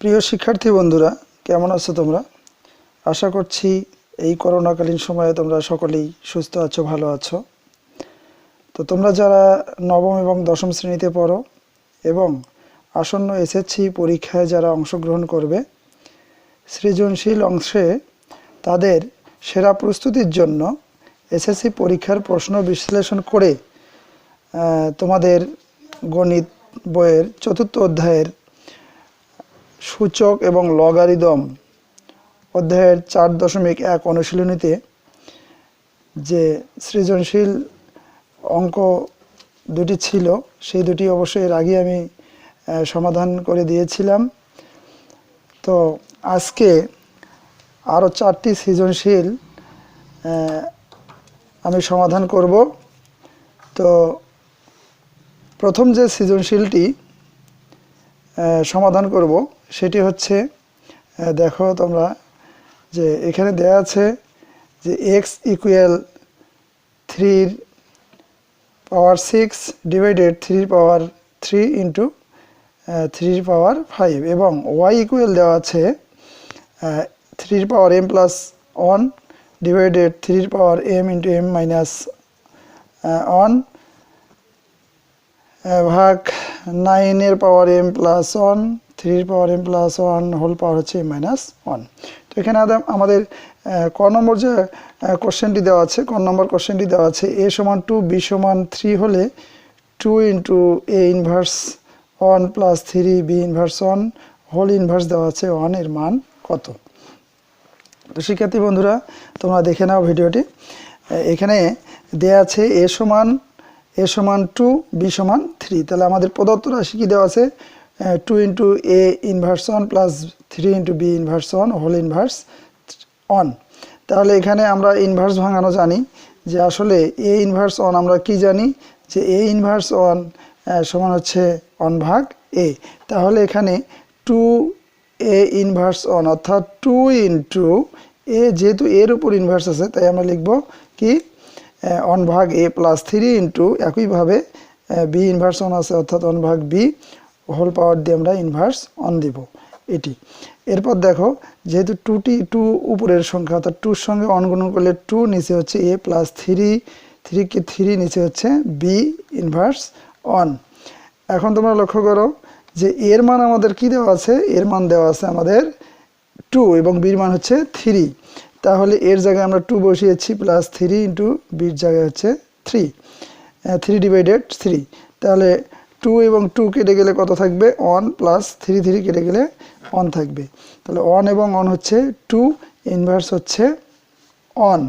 প্রিয় শিক্ষার্থী বন্ধুরা, কেমন আছো তোমরা? আশা করছি এই করোনাকালীন সময়ে তোমরা সকলেই সুস্থ আছো, ভালো আছো। তো তোমরা যারা নবম এবং দশম শ্রেণীতে পড়ো এবং আসন্ন এসএসসি পরীক্ষায় যারা অংশগ্রহণ করবে, সৃজনশীল অংশে তাদের সেরা প্রস্তুতির জন্য এসএসসি পরীক্ষার প্রশ্ন বিশ্লেষণ করে তোমাদের গণিত বইয়ের চতুর্থ অধ্যায়ের সূচক এবং লগারিদম অধ্যায়ের চার দশমিক এক অনুশীলনীতে যে সৃজনশীল অঙ্ক দুটি ছিল, সেই দুটি অবশ্যই এর আগে আমি সমাধান করে দিয়েছিলাম। তো আজকে আরও চারটি সৃজনশীল আমি সমাধান করব। তো প্রথম যে সৃজনশীলটি সমাধান করব সেটি হচ্ছে দেখো তোমরা যে এখানে দেয়া আছে যে এক্স ইকুয়াল থ্রির পাওয়ার সিক্স ডিভাইডেড থ্রির পাওয়ার থ্রি ইন্টু থ্রির পাওয়ার ফাইভ এবং ওয়াই ইকুয়াল দেওয়া আছে থ্রির power M plus one divided থ্রির power M into M minus one ভাগ নাইনের পাওয়ার এম প্লাস ওয়ান থ্রির power M plus one whole power হচ্ছে এম মাইনাস ওয়ান তো এখানে আমাদের ক নম্বর যে কোশ্চেনটি দেওয়া আছে, ক নম্বর কোশ্চেনটি দেওয়া আছে এ সমান টু বি সমান থ্রি হলে two into A inverse one plus three B inverse one whole inverse দেওয়া আছে ওয়ানের মান কত? তো শিক্ষার্থী বন্ধুরা, তোমরা দেখে নাও ভিডিওটি। এখানে দেয়া আছে এ সমান এ সমান টু বি সমান থ্রি তাহলে আমাদের প্রদত্ত রাশি কি দেওয়া আছে? Two into A inverse one plus three into B inverse one whole inverse on তাহলে এখানে আমরা ইনভার্স ভাঙানো জানি, যে আসলে এ ইনভার্স অন আমরা কি জানি? যে এ ইনভার্স ওয়ান সমান হচ্ছে অন ভাগ এ তাহলে এখানে টু এ ইনভার্স অন অর্থাৎ টু ইন্টু এ যেহেতু এর উপর ইনভার্স আছে, তাই আমরা লিখব কি? অন ভাগ এ প্লাস থ্রি ইন্টু একইভাবে বি ইনভার্স অন আছে, অর্থাৎ অন ভাগ বি হোল পাওয়ার দিয়ে আমরা ইনভার্স অন দিব, এটি। এরপর দেখো, যেহেতু টুটি টু উপরের সংখ্যা, অর্থাৎ টুর সঙ্গে অন গুণন করলে টু নিচে হচ্ছে এ প্লাস থ্রি থ্রিকে থ্রি নিচে হচ্ছে বি ইনভার্স অন এখন তোমরা লক্ষ্য করো যে এর মান আমাদের কি দেওয়া আছে? এর মান দেওয়া আছে আমাদের টু এবং বির মান হচ্ছে থ্রি তাহলে এর জায়গায় আমরা টু বসিয়েছি প্লাস থ্রি ইন্টু বির জায়গায় হচ্ছে থ্রি থ্রি ডিভাইডেড থ্রি তাহলে টু এবং টু কেটে গেলে কত থাকবে? ওয়ান প্লাস থ্রি থ্রি কেটে গেলে অন থাকবে। তাহলে ওয়ান এবং অন হচ্ছে টু ইনভার্স হচ্ছে অন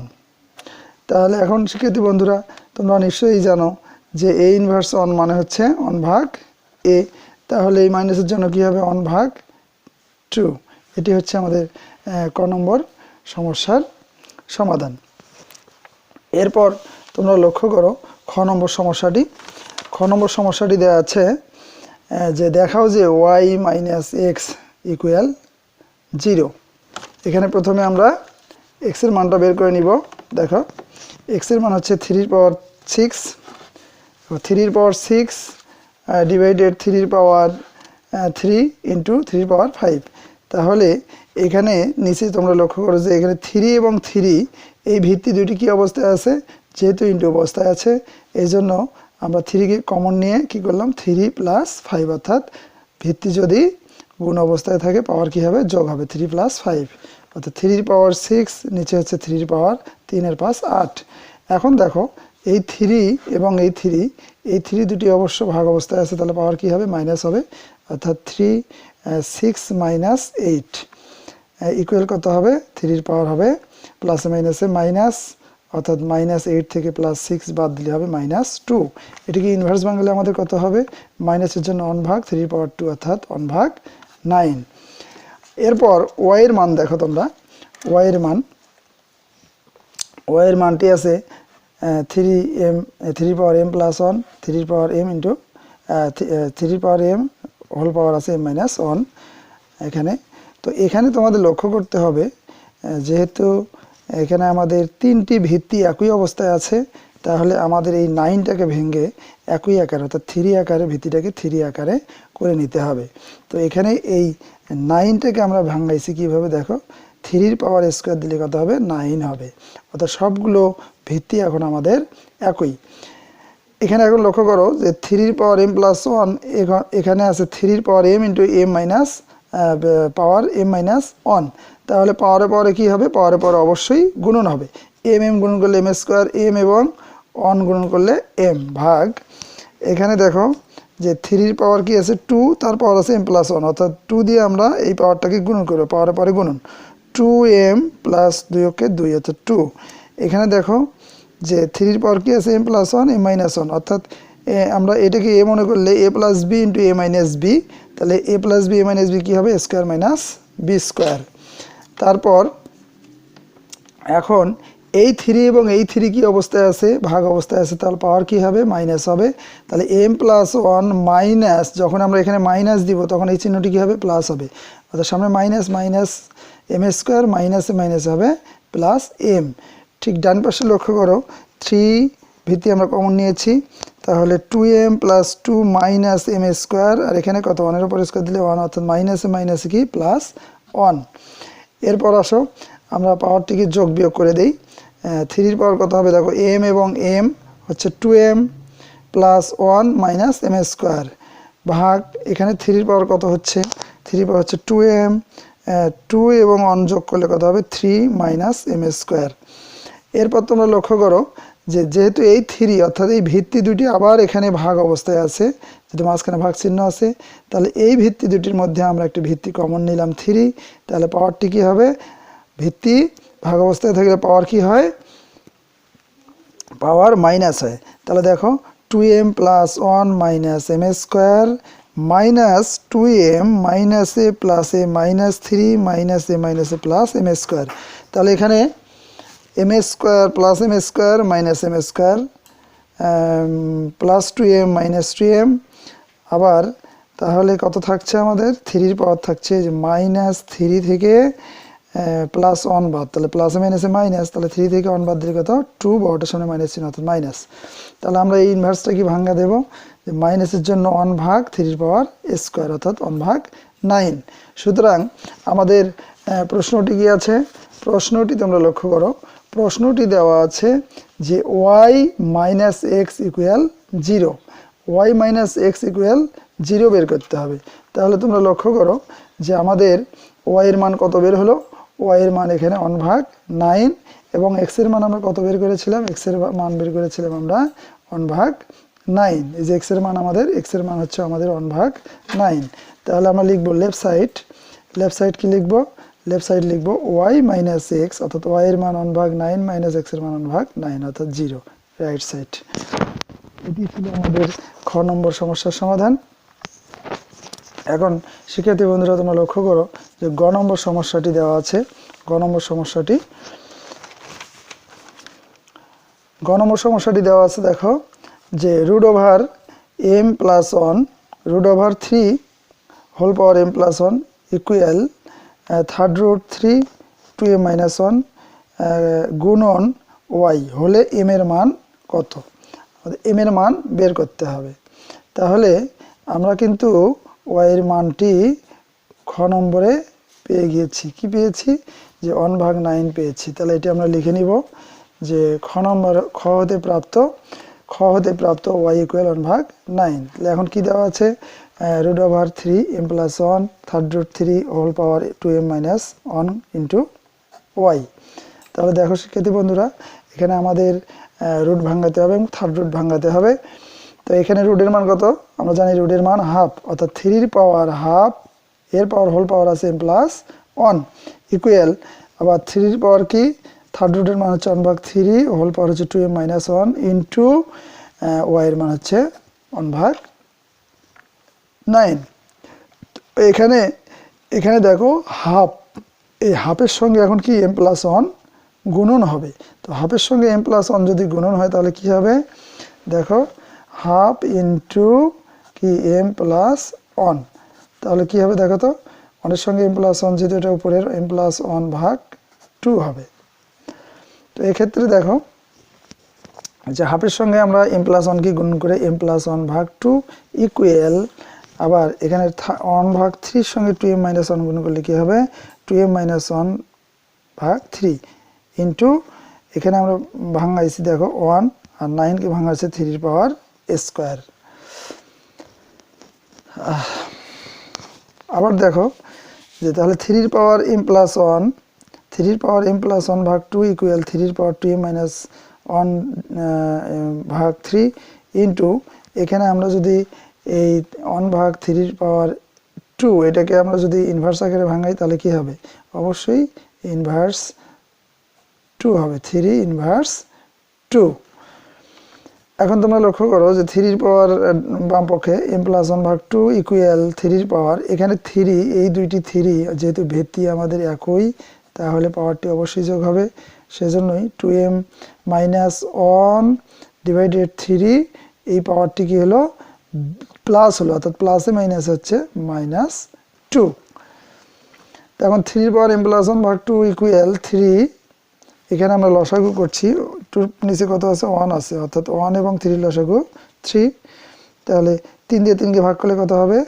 তাহলে এখন শিক্ষার্থী বন্ধুরা, তোমরা নিশ্চয়ই জানো যে এ ইনভার্স অন মানে হচ্ছে অন ভাগ এ তাহলে এই মাইনাসের জন্য কী হবে? অন ভাগ টু এটি হচ্ছে আমাদের ক নম্বর সমস্যার সমাধান। এরপর তোমরা লক্ষ্য করো, খ নম্বর সমস্যাটি খ নম্বর সমস্যাটি দেওয়া আছে যে দেখাও যে Y minus X equal zero এখানে প্রথমে আমরা এক্সের মানটা বের করে নিব। দেখো এক্সের মান হচ্ছে থ্রির পাওয়ার সিক্স থ্রির পাওয়ার সিক্স ডিভাইডেড থ্রির পাওয়ার থ্রি ইন্টু থ্রির পাওয়ার ফাইভ তাহলে এখানে নিচে তোমরা লক্ষ্য করো যে এখানে থ্রি এবং থ্রি এই ভিত্তি দুটি কি অবস্থায় আছে? যেহেতু ইন্টু অবস্থায় আছে এই জন্য আমরা থ্রিকে কমন নিয়ে কি করলাম? থ্রি প্লাস ফাইভ অর্থাৎ ভিত্তি যদি গুণ অবস্থায় থাকে পাওয়ার কি হবে? যোগ হবে থ্রি প্লাস ফাইভ অর্থাৎ থ্রির পাওয়ার সিক্স নিচে হচ্ছে থ্রির পাওয়ার তিনের পাঁচ আট। এখন দেখো, এই থ্রি এবং এই থ্রি এই থ্রি দুটি অবশ্য ভাগ অবস্থায় আছে, তাহলে পাওয়ার কি হবে? মাইনাস হবে। অর্থাৎ three six minus eight equal কত হবে? থ্রির পাওয়ার হবে। প্লাসে মাইনাসে মাইনাস অর্থাৎ মাইনাস এইট থেকে প্লাস সিক্স বাদ দিলে হবে মাইনাস টু এটিকে ইনভার্স বাংলায় আমাদের কত হবে? মাইনাসের জন্য অন ভাগ থ্রি পাওয়ার টু অর্থাৎ অন ভাগ নাইন এরপর ওয়াইয়ের মান দেখো তোমরা। ওয়াইয়ের মান। ওয়াইয়ের মানটি আছে three M three power M plus one three power M into three power M whole power আছে এম মাইনাস ওয়ান এখানে। তো এখানে তোমাদের লক্ষ্য করতে হবে যেহেতু এখানে আমাদের তিনটি ভিত্তি একই অবস্থায় আছে। তাহলে আমাদের এই নাইনটাকে ভেঙে একই আকারে, অর্থাৎ থ্রি আকারে, ভিত্তিটাকে থ্রি আকারে করে নিতে হবে। তো এখানে এই নাইনটাকে আমরা ভাঙাইছি কীভাবে দেখো? থ্রির পাওয়ার স্কোয়ার দিলে কত হবে? নাইন হবে। অর্থাৎ সবগুলো ভিত্তি এখন আমাদের একই। এখানে এখন লক্ষ্য করো যে থ্রির পাওয়ার এম প্লাস ওয়ান এখানে আছে থ্রির power M into M minus power M minus one তাহলে পাওয়ারে পাওয়ারে কী হবে? পাওয়ারে পাওয়ারে অবশ্যই গুণন হবে। এম এম গুণন করলে এম স্কোয়ার এম এবং অন গুণন করলে এম ভাগ। এখানে দেখো যে থ্রির পাওয়ার কি আছে? টু তার পাওয়ার আছে এম প্লাস ওয়ান অর্থাৎ টু দিয়ে আমরা এই পাওয়ারটাকে গুণন করব, পাওয়ারে পাওয়ারে গুণন। টু এম প্লাস দুই ওকে দুই, অর্থাৎ টু এখানে দেখো যে থ্রির পাওয়ার কি আছে? M plus one M minus one অর্থাৎ আমরা এটাকে এ মনে করলে A plus B into A minus B তাহলে A plus B A minus B কী হবে? স্কোয়ার মাইনাস বি স্কোয়ার তারপর এখন এই থ্রি এবং এই থ্রি কি অবস্থায় আছে? ভাগ অবস্থায় আছে, তাহলে পাওয়ার কি হবে? মাইনাস হবে। তাহলে এম প্লাস ওয়ান মাইনাস যখন আমরা এখানে মাইনাস দিব, তখন এই চিহ্নটি কি হবে? প্লাস হবে। অর্থাৎ সামনে মাইনাস মাইনাস এম স্কোয়ার মাইনাসে মাইনাস হবে প্লাস এম ঠিক ডান পাশে লক্ষ্য করো থ্রি ভিত্তি আমরা কমন নিয়েছি। তাহলে two M plus two minus M square আর এখানে কত? ওয়ানের উপর স্কোয়ার দিলে ওয়ান অর্থাৎ মাইনাসে মাইনাসে কি? প্লাস ওয়ান এরপর আসো, আমরা পাওয়ারটিকে যোগ বিয়োগ করে দেই। থ্রির পাওয়ার কত হবে? দেখো এম এবং এম হচ্ছে two M plus one minus M square ভাগ, এখানে থ্রির পাওয়ার কত হচ্ছে? থ্রি পাওয়ার হচ্ছে টু এম টু এবং অন যোগ করলে কত হবে? থ্রি মাইনাস এম স্কোয়ার এরপর তোমরা লক্ষ্য করো যে যেহেতু এই থ্রি অর্থাৎ এই ভিত্তি দুটি আবার এখানে ভাগ অবস্থায় আছে, যেহেতু মাঝখানে ভাগ চিহ্ন আছে, তাহলে এই ভিত্তি দুটির মধ্যে আমরা একটি ভিত্তি কমন নিলাম থ্রি তাহলে পাওয়ারটি কী হবে? ভিত্তি ভাগ অবস্থায় থাকলে পাওয়ার কি হয়? পাওয়ার মাইনাস হয়। তাহলে দেখো two M plus one minus M square minus two M minus A plus A minus three minus A minus A plus M square তাহলে এখানে M square plus M square minus M square plus two M minus two M আবার তাহলে কত থাকছে আমাদের? থ্রির power থাকছে যে মাইনাস থ্রি থেকে প্লাস ওয়ান বাদ। তাহলে প্লাস মাইনাসে মাইনাস তাহলে থ্রি থেকে ওয়ান বাদ দিলে কত? টু বারোটার সামনে মাইনাস চিহ্ন, অর্থাৎ মাইনাস তাহলে আমরা এই ইনভার্সটা কি ভাঙ্গা দেবো? যে মাইনাসের জন্য ওয়ান ভাগ থ্রির পাওয়ার স্কোয়ার অর্থাৎ ওয়ান ভাগ নাইন সুতরাং আমাদের প্রশ্নটি কি আছে? প্রশ্নটি তোমরা লক্ষ্য করো। প্রশ্নটি দেওয়া আছে যে Y minus X equal zero Y minus X equal zero বের করতে হবে। তাহলে তোমরা লক্ষ্য করো যে আমাদের ওয়াইয়ের মান কত বের হলো? ওয়াইয়ের মান এখানে ওয়ান ভাগ নাইন এবং এক্সের মান আমরা কত বের করেছিলাম? এক্সের মান বের করেছিলাম আমরা ওয়ান ভাগ নাইন এই যে এক্সের মান আমাদের এক্সের মান হচ্ছে আমাদের ওয়ান ভাগ নাইন তাহলে আমরা লিখব লেফট সাইড লেফট সাইড কি লিখব? লেফট সাইড লিখব ওয়াই মাইনাস এক্স অর্থাৎ ওয়াই এর মান ওয়ান ভাগ নাইন মাইনাস এক্সের মান ওয়ান ভাগ নাইন অর্থাৎ জিরো, রাইট সাইড। এটি ছিল আমাদের খ নম্বর সমস্যার সমাধান। এখন শিক্ষার্থী বন্ধুরা, তোমরা লক্ষ্য করো যে গ নম্বর সমস্যাটি দেওয়া আছে। গ নম্বর সমস্যাটি, গ নম্বর সমস্যাটি দেওয়া আছে, দেখো, যে root over M plus one root over three whole power M plus one equal third root three two M minus one গুণন ওয়াই হলে এম এর মান কত? এম এর মান বের করতে হবে। তাহলে আমরা কিন্তু ওয়াইয়ের মানটি খ নম্বরে পেয়ে গিয়েছি। কি পেয়েছি? যে ওয়ান ভাগ নাইন পেয়েছি। তাহলে এটি আমরা লিখে নিব যে খ নম্বর, খ হতে প্রাপ্ত, খ হতে প্রাপ্ত ওয়াই ইকুয়াল ওয়ান ভাগ নাইন তাহলে এখন কি দেওয়া আছে? Root over three M plus one third root three whole power two M minus one into Y তাহলে দেখো শিক্ষার্থী বন্ধুরা, এখানে আমাদের রুট ভাঙাতে হবে এবং থার্ড রুট ভাঙাতে হবে। তো এখানে রুটের মান কত? আমরা জানি রুটের মান হাফ অর্থাৎ থ্রির পাওয়ার হাফ এর পাওয়ার হোল পাওয়ার আছে এম প্লাস ওয়ান ইকুয়াল আবার থ্রির পাওয়ার কি? থার্ড রুটের মান হচ্ছে ওয়ান ভাগ থ্রি হোল পাওয়ার হচ্ছে two M minus one into ওয়াইয়ের মান হচ্ছে ওয়ান ভাগ নাইন। এখানে এখানে দেখো হাফ, এই হাফের সঙ্গে এখন কি এম প্লাস ওয়ান গুণন হবে। তো হাফের সঙ্গে এম প্লাস ওয়ান যদি গুণন হয় তাহলে কি হবে? দেখো, হাফ ইন্টু কি এম প্লাস ওয়ান। তাহলে কি হবে দেখো তো? ওয়ানের সঙ্গে এম প্লাস ওয়ান যেহেতু এটা উপরের, এম প্লাস ওয়ান ভাগ টু হবে। তো এক্ষেত্রে দেখো, যে হাফের সঙ্গে আমরা এম প্লাস ওয়ানকে গুণ করে এম প্লাস ওয়ান ভাগ টু ইকুয়েল আবার এখানে ওয়ান ভাগ থ্রির সঙ্গে টু এম মাইনাস ওয়ান গুণ করলে কী হবে? টু এম মাইনাস ওয়ান ভাগ থ্রি ইন্টু এখানে আমরা ভাঙাইছি দেখো ওয়ান আর নাইনকে ভাঙাইছে থ্রির পাওয়ার স্কোয়ার আবার দেখো যে তাহলে থ্রির পাওয়ার এম প্লাস ওয়ান থ্রির পাওয়ার এম প্লাস ওয়ান ভাগ টু ইকুয়াল থ্রির power two M minus one ভাগ থ্রি ইন্টু এখানে আমরা যদি এই ওয়ান ভাগ থ্রির পাওয়ার টু এটাকে আমরা যদি ইনভার্স আকারে ভাঙাই, তাহলে কি হবে? অবশ্যই ইনভার্স টু হবে। থ্রি ইনভার্স টু এখন তোমরা লক্ষ্য করো যে থ্রির পাওয়ার বাম পক্ষে এম প্লাস ওয়ান ভাগ টু ইকুয়াল থ্রির পাওয়ার এখানে থ্রি এই দুইটি থ্রি যেহেতু ভিত্তি আমাদের একই, তাহলে পাওয়ারটি অবশ্যই যোগ হবে। সেজন্যই two M minus one divided three এই পাওয়ারটি কি হলো? প্লাস হলো, অর্থাৎ প্লাসে মাইনাস হচ্ছে মাইনাস টু এখন থ্রির পাওয়ার এম প্লাস ওয়ান ভাগ টু ইকুয়াল থ্রি এখানে আমরা লসাগু করছি টুর নিচে কত আছে? ওয়ান আছে, অর্থাৎ ওয়ান এবং থ্রি লসাগু থ্রি তাহলে তিন দিয়ে তিনকে ভাগ করলে কত হবে?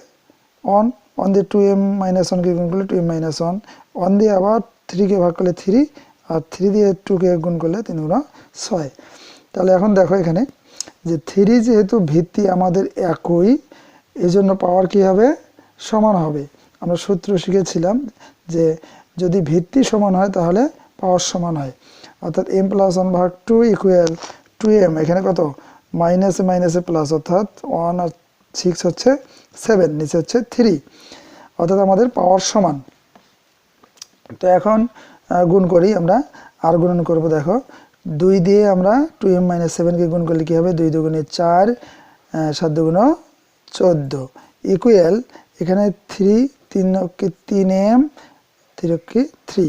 ওয়ান ওয়ান দিয়ে টু এম মাইনাস ওয়ানকে গুণ করলে two M minus one one দিয়ে আবার থ্রিকে ভাগ করলে থ্রি আর থ্রি দিয়ে টুকে গুণ করলে তিন গুণা ছয়। তাহলে এখন দেখো এখানে যে থ্রি যেহেতু ভিত্তি আমাদের একই এই জন্য পাওয়ার কী হবে? সমান হবে। আমরা সূত্র শিখেছিলাম যে যদি ভিত্তি সমান হয় তাহলে পাওয়ার সমান হয়। অর্থাৎ এম প্লাস ওয়ান ভাগ টু ইকুয়াল টু এম এখানে কত? মাইনাসে মাইনাসে প্লাস অর্থাৎ ওয়ান আর সিক্স হচ্ছে সেভেন নিচে হচ্ছে থ্রি অর্থাৎ আমাদের পাওয়ার সমান। তো এখন গুণ করি আমরা আর গুণন করব দেখো। দুই দিয়ে আমরা টু এম মাইনাস সেভেনকে গুণ করলে কী হবে? দুই দুগুণে চার সাত দুগুণ চোদ্দ। ইকুয়াল এখানে থ্রি তিন অক্ষে তিন এম থ্রি থ্রি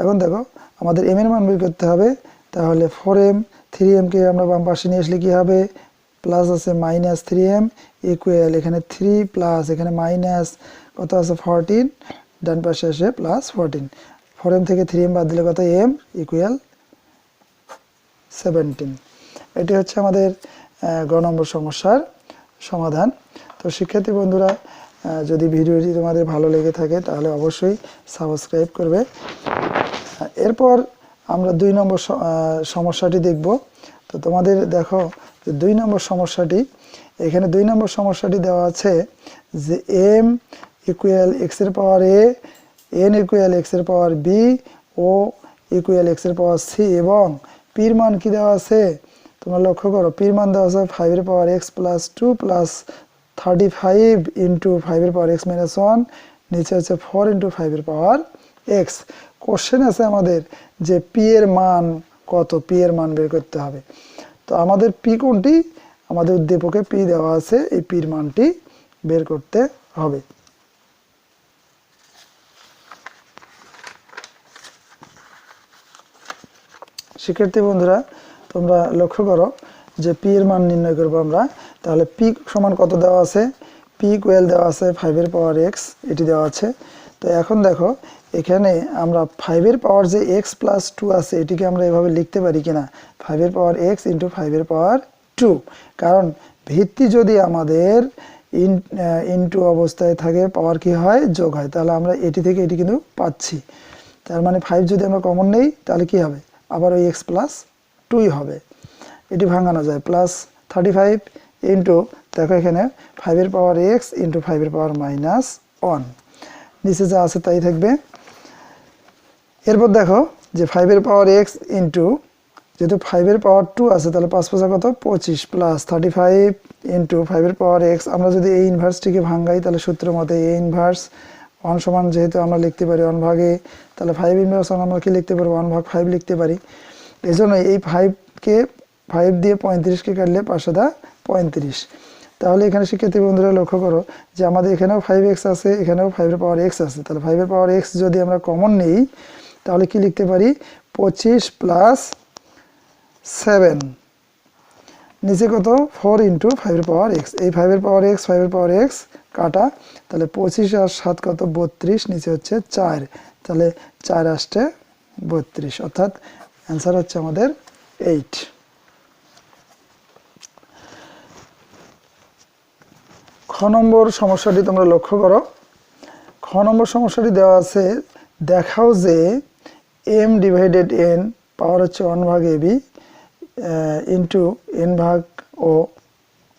এখন দেখো, আমাদের এম এর মান বের করতে হবে। তাহলে ফোর এম থ্রি এমকে আমরা বাম পাশে নিয়ে আসলে কী হবে? প্লাস আছে মাইনাস থ্রি এম ইকুয়াল এখানে থ্রি প্লাস এখানে মাইনাস কত আছে? ফরটিন ডান পাশে আসে প্লাস ফোরটিন ফোর এম থেকে থ্রি এম বাদ দিলে কত? এম ইকুয়াল সেভেন্টিন এটি হচ্ছে আমাদের গ নম্বর সমস্যার সমাধান। তো শিক্ষার্থী বন্ধুরা যদি ভিডিওটি তোমাদের ভালো লেগে থাকে, তাহলে অবশ্যই সাবস্ক্রাইব করবে। এরপর আমরা দুই নম্বর সমস্যাটি দেখব। তো তোমাদের দেখো দুই নম্বর সমস্যাটি, এখানে দুই নম্বর সমস্যাটি দেওয়া আছে যে এম ইকুয়াল এক্সের পাওয়ার এ এন ইকুয়াল এক্সের পাওয়ার বি ও ইকুয়াল এক্সের পাওয়ার সি এবং পির মান কি দেওয়া আছে? তোমরা লক্ষ্য করো পির মান দেওয়া আছে ফাইভের power X plus two plus thirty five into ফাইভের পাওয়ার এক্স মাইনাস ওয়ান নিচে হচ্ছে ফোর ইন্টু ফাইভের পাওয়ার এক্স কোশ্চেন আছে আমাদের যে পি এর মান কত? পি এর মান বের করতে হবে। তো আমাদের পি কোনটি? আমাদের উদ্দীপকে পি দেওয়া আছে, এই পির মানটি বের করতে হবে। শিক্ষার্থী বন্ধুরা, তোমরা লক্ষ্য করো যে পি এর মান নির্ণয় করব আমরা। তাহলে পি সমান কত দেওয়া আছে? পি কোয়েল দেওয়া আছে ফাইভের পাওয়ার এক্স এটি দেওয়া আছে। তো এখন দেখো, এখানে আমরা ফাইভের পাওয়ার যে এক্স প্লাস টু আছে, এটিকে আমরা এভাবে লিখতে পারি কিনা? ফাইভের পাওয়ার এক্স ইন্টু ফাইভের পাওয়ার টু কারণ ভিত্তি যদি আমাদের ইন ইনটু অবস্থায় থাকে পাওয়ার কি হয়? যোগ হয়। তাহলে আমরা এটি থেকে এটি কিন্তু পাচ্ছি। তার মানে ফাইভ যদি আমরা কমন নেই, তাহলে কি হবে? আবার ওই এক্স প্লাস টুই হবে। এটি ভাঙানো যায়। প্লাস থার্টি ফাইভ ইন্টু দেখো এখানে ফাইভের পাওয়ার এক্স ইন্টু ফাইভের পাওয়ার মাইনাস ওয়ান নিচে যা আছে তাই থাকবে। এরপর দেখো যে ফাইভের পাওয়ার এক্স ইন্টু যেহেতু ফাইভের পাওয়ার টু আছে, তাহলে পাঁচ পাঁচা কত? পঁচিশ প্লাস থার্টি ফাইভ ইন্টু ফাইভের পাওয়ার এক্স আমরা যদি এই ইনভার্সটিকে ভাঙ্গাই তাহলে সূত্র মতে এ ইনভার্স ওয়ান সমান যেহেতু আমরা লিখতে পারি ওয়ান ভাগে, তাহলে ফাইভ ইনভার্স ওয়ান আমরা কি লিখতে পারি ওয়ান ভাগ ফাইভ লিখতে পারি। এই জন্য এই ফাইভকে ফাইভ দিয়ে পঁয়ত্রিশকে কাটলে পাঁচশো দা পঁয়ত্রিশ। তাহলে এখানে শিক্ষার্থী বন্ধুরা লক্ষ্য করো যে আমাদের এখানেও ফাইভ এক্স আছে, এখানেও ফাইভের পাওয়ার এক্স আছে। তাহলে ফাইভের পাওয়ার এক্স যদি আমরা কমন নেই, তাহলে কি লিখতে পারি? পঁচিশ প্লাস সেভেন নিচে কত? ফোর ইন্টু ফাইভের পাওয়ার এক্স এই ফাইভের পাওয়ার এক্স ফাইভের পাওয়ার এক্স কাটা, তাহলে পঁচিশ আর সাত কত? বত্রিশ, নিচে হচ্ছে চার। তাহলে চার আসতে বত্রিশ, অর্থাৎ অ্যান্সার হচ্ছে আমাদের এইট খ নম্বর সমস্যাটি তোমরা লক্ষ্য করো। খ নম্বর সমস্যাটি দেওয়া আছে, দেখাও যে এম ডিভাইডেড এন পাওয়ার হচ্ছে ওয়ান ভাগ এ বি ইন্টু এন ভাগ ও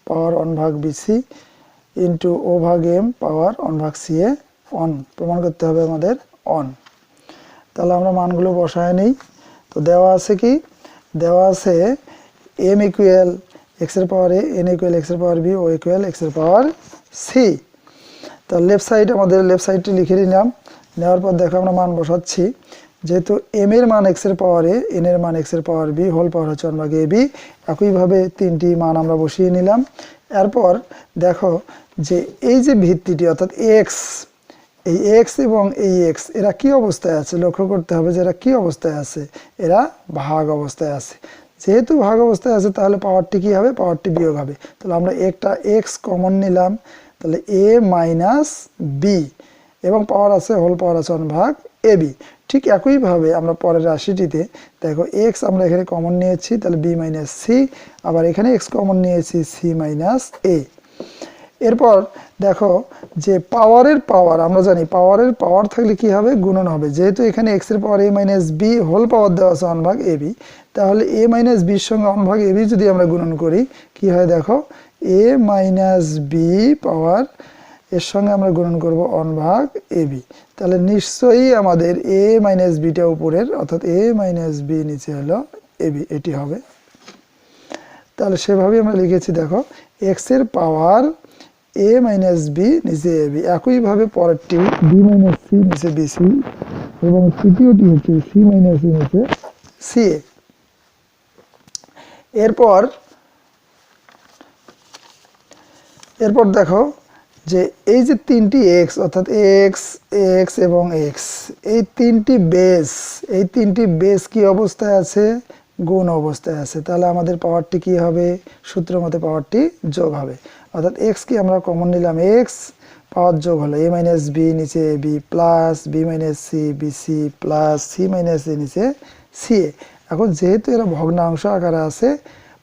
পাওয়ার ওয়ান ভাগ বিসি ইন্টু ও ভাগ এম পাওয়ার ওয়ান ভাগ সি এ অন প্রমাণ করতে হবে আমাদের অন তাহলে আমরা মানগুলো বসায় নিই। তো দেওয়া আছে কি? দেওয়া আছে এম ইকুয়াল এক্সের পাওয়ার এ এন ইকুয়াল এক্সের পাওয়ার বি ও ইকুয়াল এক্সের পাওয়ার সি তো লেফট সাইড আমাদের লেফট সাইডটি লিখে নিলাম। নেওয়ার পর দেখো আমরা মান বসাচ্ছি। যেহেতু এম এর মান এক্সের পাওয়ারে এন এর মান এক্সের পাওয়ার বি হোল পাওয়ার হচ্ছে ওয়ান ভাগ এ বি একইভাবে তিনটি মান আমরা বসিয়ে নিলাম। এরপর দেখো যে এই যে ভিত্তিটি, অর্থাৎ এক্স এই এক্স এবং এই এক্স এরা কি অবস্থায় আছে? লক্ষ্য করতে হবে যে এরা কি অবস্থায় আছে। এরা ভাগ অবস্থায় আছে। যেহেতু ভাগ অবস্থায় আছে, তাহলে পাওয়ারটি কি হবে? পাওয়ারটি বিয়োগ হবে। তাহলে আমরা একটা এক্স কমন নিলাম। তাহলে এ মাইনাস বি এবং পাওয়ার আছে হোল পাওয়ার আছে ভাগ এ বি ঠিক একইভাবে আমরা পরের রাশিটিতে, দেখো এক্স আমরা এখানে কমন নিয়েছি, তাহলে বি মাইনাস সি আবার এখানে এক্স কমন নিয়েছি সি মাইনাস এ এরপর দেখো যে পাওয়ারের পাওয়ার আমরা জানি পাওয়ারের পাওয়ার থাকলে কি হবে? গুণন হবে। যেহেতু এখানে এক্সের power A minus B whole power দেওয়া আছে ওয়ান ভাগ এ বি তাহলে এ মাইনাস বির সঙ্গে ওয়ান ভাগ এ বি যদি আমরা গুণন করি, কি হয় দেখো? এ মাইনাস বি পাওয়ার এর সঙ্গে আমরা গুণন করব ওয়ান ভাগ এ বি তাহলে নিশ্চয়ই আমাদের এ মাইনাস বিটা উপরের, অর্থাৎ এ মাইনাস বি নিচে হলো এ বি এটি হবে। তাহলে সেভাবেই আমরা লিখেছি, দেখো এক্সের পাওয়ার এ মাইনাস বি নিচে এ বি একইভাবে পরেরটি বি মাইনাস সি নিচে বি সি এবং তৃতীয়টি হচ্ছে সি মাইনাস সি নিচে সি এ এরপর এরপর দেখো যে এই যে তিনটি এক্স অর্থাৎ এক্স এক্স এবং এক্স এই তিনটি বেস এই তিনটি বেস কি অবস্থায় আছে? গুণ অবস্থায় আছে, তাহলে আমাদের পাওয়ারটি কি হবে? সূত্র মতে পাওয়ারটি যোগ হবে। অর্থাৎ এক্স কি আমরা কমন নিলাম? এক্স পাওয়ার যোগ হলো এ মাইনাস বি নিচে A B plus B minus C B C plus C minus A নিচে সি এ এখন যেহেতু এরা ভগ্নাংশ আকারে আছে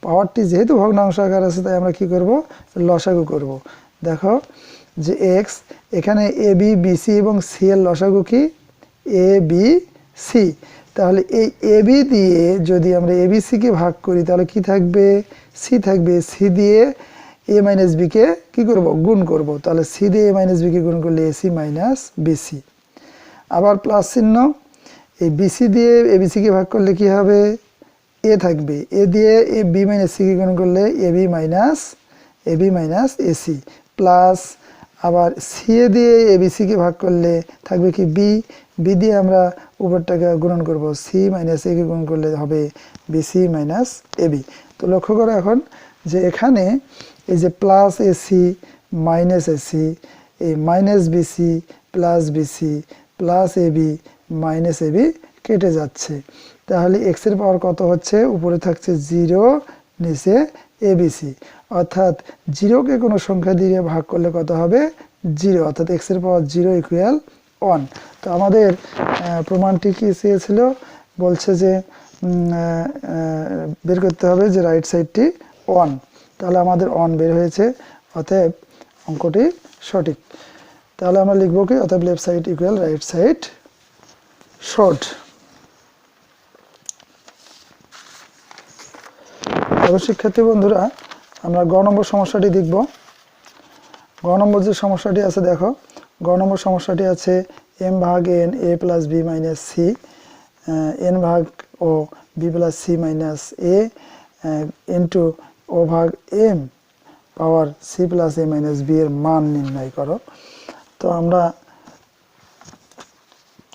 পাওয়ারটি যেহেতু ভগ্নাংশ আকারে আছে, তাই আমরা কি করব? লসাগু করব। দেখো যে এক্স এখানে এ বি বিসি এবং সি এর লসাগু কি? এ বি সি তাহলে এই এ বি দিয়ে যদি আমরা এ বি সিকে ভাগ করি, তাহলে কি থাকবে? সি থাকবে। সি দিয়ে এ মাইনাস বিকে কি করব? গুণ করব। তাহলে সি দিয়ে এ মাইনাস বিকে গুণ করলে এসি মাইনাস বিসি আবার প্লাস চিহ্ন, এই বিসি দিয়ে এবিসিকে ভাগ করলে কি হবে? এ থাকবে। এ দিয়ে এ বি মাইনাস সিকে গুণ করলে A B minus, A B minus AC plus আবার সি এ দিয়ে এবিসিকে ভাগ করলে থাকবে কি বি? বি দিয়ে আমরা উপরটাকে গুণন করব সি মাইনাস একে গুণ করলে হবে বিসি মাইনাস এবি তো লক্ষ্য করো এখন যে এখানে এই যে প্লাস এসি মাইনাস এসি এই minus BC plus BC plus AB minus AB কেটে যাচ্ছে। তাহলে এক্সের পাওয়ার কত হচ্ছে? উপরে থাকছে জিরো নিচে এবিসি অর্থাৎ জিরোকে কোনো সংখ্যা দিয়ে ভাগ করলে কত হবে? জিরো অর্থাৎ এক্সের পাওয়ার জিরো ইকুয়াল ওয়ান তো আমাদের প্রমাণটি কি চেয়েছিল? বলছে যে বের করতে হবে যে রাইট সাইডটি ওয়ান তাহলে আমাদের অন বের হয়েছে, অতএব অঙ্কটি সঠিক। তাহলে আমরা লিখব কি? অতএব left side equal right side short তবে শিক্ষার্থী বন্ধুরা, আমরা গ নম্বর সমস্যাটি দেখব। গ নম্বর যে সমস্যাটি আছে, দেখো গ সমস্যাটি আছে এম ভাগ N A plus B minus C N ভাগ O B plus C minus A into O ভাগ M power C plus A minus B এর মান নির্ণয় করো। তো আমরা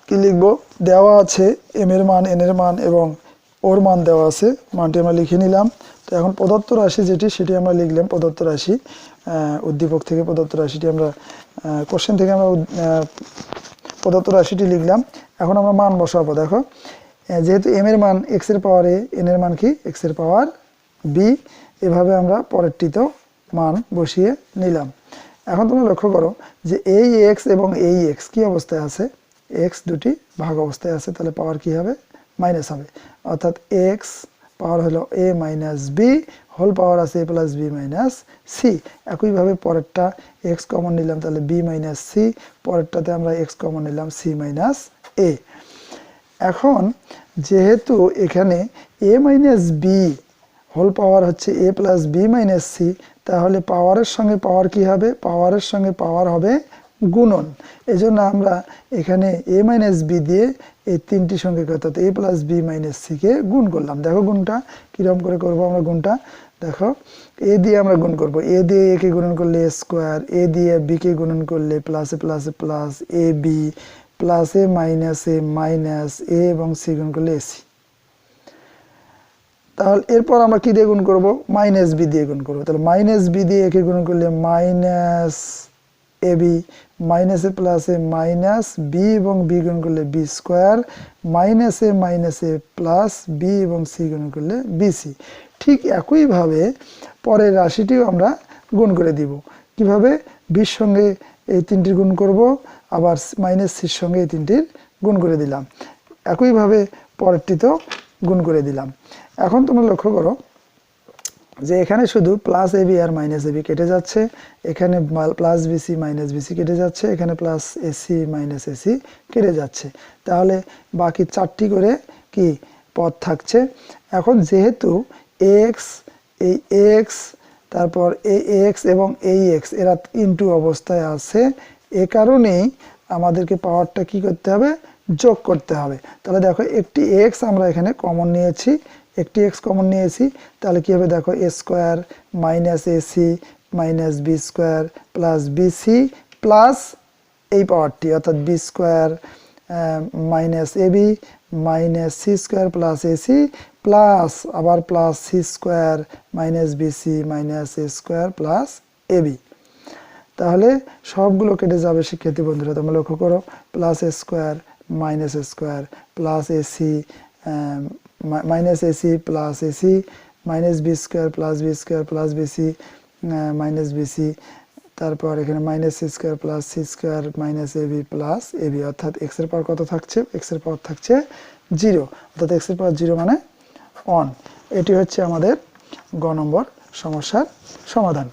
কি লিখব? দেওয়া আছে এম এর মান এন এর মান এবং ওর মান দেওয়া আছে, মানটি আমরা লিখে নিলাম। তো এখন প্রদত্ত রাশি যেটি, সেটি আমরা লিখলাম প্রদত্ত রাশি উদ্দীপক থেকে প্রদত্ত রাশিটি আমরা কোশ্চেন থেকে আমরা প্রদত্ত রাশিটি লিখলাম। এখন আমরা মান বসাবো, দেখো। যেহেতু এম এর মান এক্সের পাওয়ারে এন এর মান কি? এক্সের পাওয়ার বি এভাবে আমরা পরেরটিতেও মান বসিয়ে নিলাম। এখন তোমরা লক্ষ্য করো যে এই এক্স এবং এই এক্স কি অবস্থায় আছে? এক্স দুটি ভাগ অবস্থায় আছে, তাহলে পাওয়ার কি হবে? মাইনাস হবে। অর্থাৎ এক্স পাওয়ার হলো A minus B whole power আছে A plus B minus C একইভাবে পরেরটা এক্স কমন নিলাম, তাহলে বি মাইনাস সি পরেরটাতে আমরা এক্স কমন নিলাম সি মাইনাস এ এখন যেহেতু এখানে A minus B whole power হচ্ছে A plus B minus C তাহলে পাওয়ারের সঙ্গে পাওয়ার কি হবে? পাওয়ারের সঙ্গে পাওয়ার হবে গুণন। এজন্য আমরা এখানে এ মাইনাস বি দিয়ে এই তিনটি সংখ্যাকে অর্থাৎ এ প্লাস বি মাইনাস সিকে গুণ করলাম। দেখো গুণটা কীরকম করে করব আমরা গুণটা? দেখো এ দিয়ে আমরা গুণ করব। এ দিয়ে এ কে গুণন করলে এ স্কোয়ার এ দিয়ে বি কে গুণন করলে প্লাসে প্লাসে plus A B plus A minus A minus A এবং সি গুণ করলে এসি তাহলে এরপর আমরা কি দিয়ে গুণ করব? মাইনাস বি দিয়ে গুণ করব। তাহলে মাইনাস বি দিয়ে একে গুণ করলে minus A B minus plus minus B এবং বি গুণ করলে B square minus minus plus B এবং সি গুণ করলে বিসি ঠিক একইভাবে পরের রাশিটিও আমরা গুণ করে দিব। কীভাবে? বির সঙ্গে এই তিনটির গুণ করব, আবার মাইনাস সির সঙ্গে এই তিনটির গুণ করে দিলাম। একইভাবে পরেরটিতেও গুণ করে দিলাম। এখন তোমরা লক্ষ্য করো যে এখানে শুধু প্লাস এবি আর মাইনাস এবি কেটে যাচ্ছে, এখানে প্লাস বিসি মাইনাস বিসি কেটে যাচ্ছে, এখানে প্লাস এসি মাইনাস এসি কেটে যাচ্ছে। তাহলে বাকি চারটি করে কি পদ থাকছে? এখন যেহেতু এক্স এই এক্স তারপর এই এক্স এবং এই এক্স এরা ইনটু অবস্থায় আছে, এ কারণেই আমাদেরকে পাওয়ারটা কি করতে হবে? যোগ করতে হবে। তাহলে দেখো একটি এক্স আমরা এখানে কমন নিয়েছি একটি এক্স কমন নিয়েছি, তাহলে কী হবে? দেখো A square minus AC minus B square plus BC plus এই পাওয়ারটি অর্থাৎ B square minus AB minus C square plus AC plus আবার plus C square minus BC minus A square plus AB তাহলে সবগুলো কেটে যাবে শিক্ষার্থী বন্ধুরা, তোমরা লক্ষ্য করো plus square minus square plus AC minus AC plus AC minus B square plus B square plus BC minus BC তারপর এখানে minus C square plus C square minus AB plus AB অর্থাৎ এক্সের পাওয়ার কত থাকছে? এক্সের পাওয়ার থাকছে zero অর্থাৎ এক্সের পাওয়ার জিরো মানে অন এটি হচ্ছে আমাদের গ নম্বর সমস্যার সমাধান।